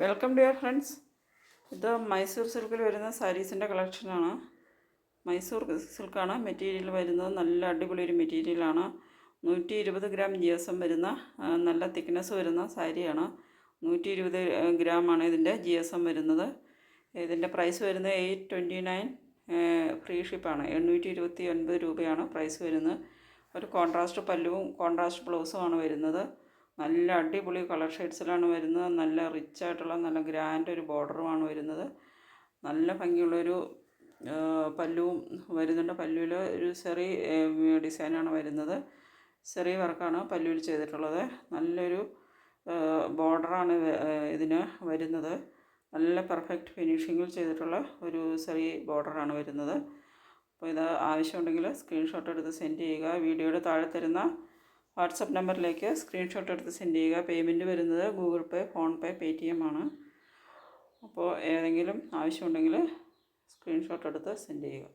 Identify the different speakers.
Speaker 1: Welcome dear friends ഇത് മൈസൂർ സിൽക്കിൽ വരുന്ന സാരീസിന്റെ കളക്ഷനാണ് മൈസൂർ സിൽക്കാണ് മെറ്റീരിയൽ വരുന്നത്. നല്ല അടിപൊളി ഒരു മെറ്റീരിയലാണ് നൂറ്റി ഇരുപത് ഗ്രാം ജി എസ് എം വരുന്ന നല്ല തിക്നെസ് വരുന്ന സാരിയാണ് നൂറ്റി ഇരുപത് ഗ്രാമാണ് ഇതിന്റെ ജി എസ് എം വരുന്നത്. ഇതിന്റെ പ്രൈസ് വരുന്നത് എയ്റ്റ് ട്വന്റി നയൻ ഫ്രീ ഷിപ്പാണ് എണ്ണൂറ്റി ഇരുപത്തി ഒൻപത് രൂപയാണ് പ്രൈസ് വരുന്നത്. ഒരു കോൺട്രാസ്റ്റ് പല്ലുവും കോൺട്രാസ്റ്റ് ബ്ലൗസുമാണ് വരുന്നത്. നല്ല അടിപൊളി കളർ ഷെയ്ഡ്സിലാണ് വരുന്നത്. നല്ല റിച്ച് ആയിട്ടുള്ള നല്ല ഗ്രാൻഡ് ഒരു ബോർഡറുമാണ് വരുന്നത്. നല്ല ഭംഗിയുള്ളൊരു പല്ലുവും വരുന്നുണ്ട്. പല്ലുവിൽ ഒരു ചെറിയ ഡിസൈനാണ് വരുന്നത്. ചെറിയ വർക്കാണ് പല്ലുവിൽ ചെയ്തിട്ടുള്ളത്. നല്ലൊരു ബോർഡറാണ് ഇതിന് വരുന്നത്. നല്ല പെർഫെക്റ്റ് ഫിനിഷിങ്ങിൽ ചെയ്തിട്ടുള്ള ഒരു ചെറിയ ബോർഡറാണ് വരുന്നത്. അപ്പോൾ ഇത് ആവശ്യമുണ്ടെങ്കിൽ സ്ക്രീൻഷോട്ട് എടുത്ത് സെൻഡ് ചെയ്യുക. വീഡിയോയുടെ താഴെ തരുന്ന വാട്സപ്പ് നമ്പറിലേക്ക് സ്ക്രീൻഷോട്ട് എടുത്ത് സെൻഡ് ചെയ്യുക. പേയ്മെന്റ് വരുന്നത് Google Pay PhonePe Paytm ആണ്. അപ്പോൾ ഏതെങ്കിലും ആവശ്യമുണ്ടെങ്കിൽ സ്ക്രീൻഷോട്ട് എടുത്ത് സെൻഡ് ചെയ്യുക.